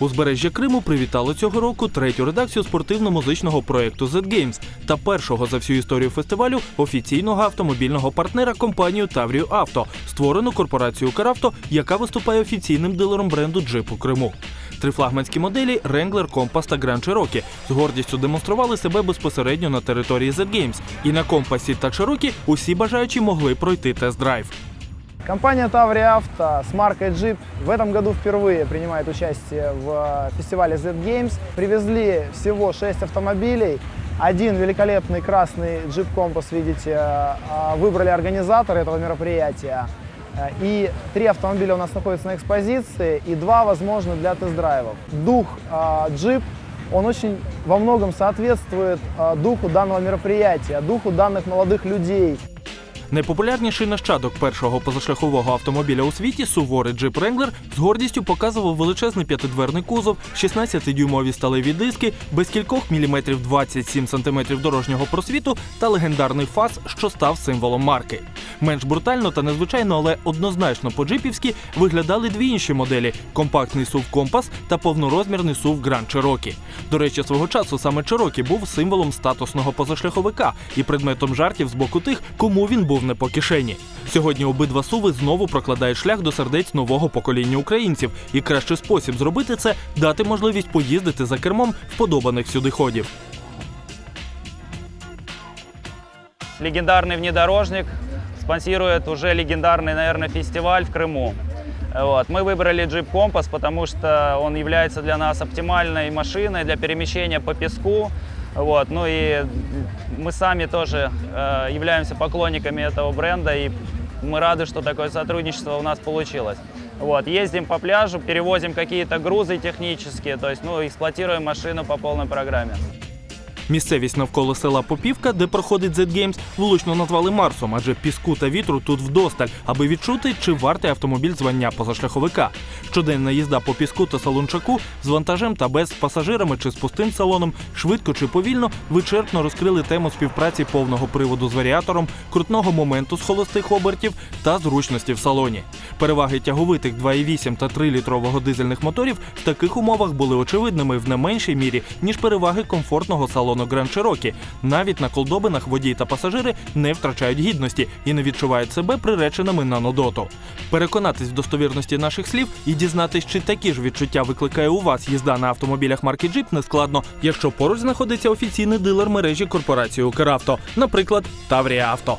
Узбережжя Криму привітало цього року третю редакцію спортивно-музичного проєкту Z та першого за всю історію фестивалю офіційного автомобільного партнера компанію Таврію Авто, створену корпорацією Каравто, яка виступає офіційним дилером бренду Джип у Криму. Три флагманські моделі Wrangler, Compass та Grand Cherokee з гордістю демонстрували себе безпосередньо на території Z. І на компасі та Cherokee усі бажаючі могли пройти тест-драйв. Компания Таври Авто с маркой Jeep в этом году впервые принимает участие в э, фестивале Z Games. Привезли всего 6 автомобилей. Один великолепный красный Jeep Compass, видите, э, выбрали организаторы этого мероприятия. Э, И три автомобиля у нас находятся на экспозиции, и два, возможно, для тест-драйвов. Дух э, Jeep, он очень во многом соответствует э, духу данного мероприятия, духу данных молодых людей. Найпопулярніший нащадок першого позашляхового автомобіля у світі суворий джип Wrangler з гордістю показував величезний п'ятидверний кузов, 16-дюймові сталеві диски, без кількох міліметрів 27 сантиметрів дорожнього просвіту та легендарний фас, що став символом марки. Менш брутально та незвичайно, але однозначно по-джипівськи виглядали дві інші моделі: компактний SUV Compass та повнорозмірний SUV Grand Cherokee. До речі, свого часу саме Cherokee був символом статусного позашляховика і предметом жартів з боку тих, кому він був не по кишені. Сьогодні обидва суви знову прокладають шлях до сердець нового покоління українців, і кращий спосіб зробити це дати можливість поїздити за кермом вподобаних сюди ходів. легендарный внедорожник спонсирует уже легендарный, наверное, фестиваль в Крыму. Вот. Мы выбрали Jeep Compass, потому что он является для нас оптимальной машиной для перемещения по песку. Вот. Ну и мы сами тоже э, являемся поклонниками этого бренда, и мы рады, что такое сотрудничество у нас получилось. Вот. Ездим по пляжу, перевозим какие-то грузы технические, то есть ну, эксплуатируем машину по полной программе. Місцевість навколо села Попівка, де проходить Z Games, влучно назвали Марсом, адже піску та вітру тут вдосталь, аби відчути, чи вартий автомобіль звання позашляховика. Щоденна їзда по піску та салончаку з вантажем та без з пасажирами чи з пустим салоном, швидко чи повільно вичерпно розкрили тему співпраці повного приводу з варіатором, крутного моменту з холостих обертів та зручності в салоні. Переваги тяговитих 2,8 та 3-літрового дизельних моторів в таких умовах були очевидними в не меншій мірі, ніж переваги комфортного салону Grand Cherokee. Навіть на колдобинах водій та пасажири не втрачають гідності і не відчувають себе приреченими на нудоту. Переконатись в достовірності наших слів і дізнатись, чи такі ж відчуття викликає у вас їзда на автомобілях марки Jeep нескладно, якщо поруч знаходиться офіційний дилер мережі корпорації Укравто, наприклад, Таврія Авто.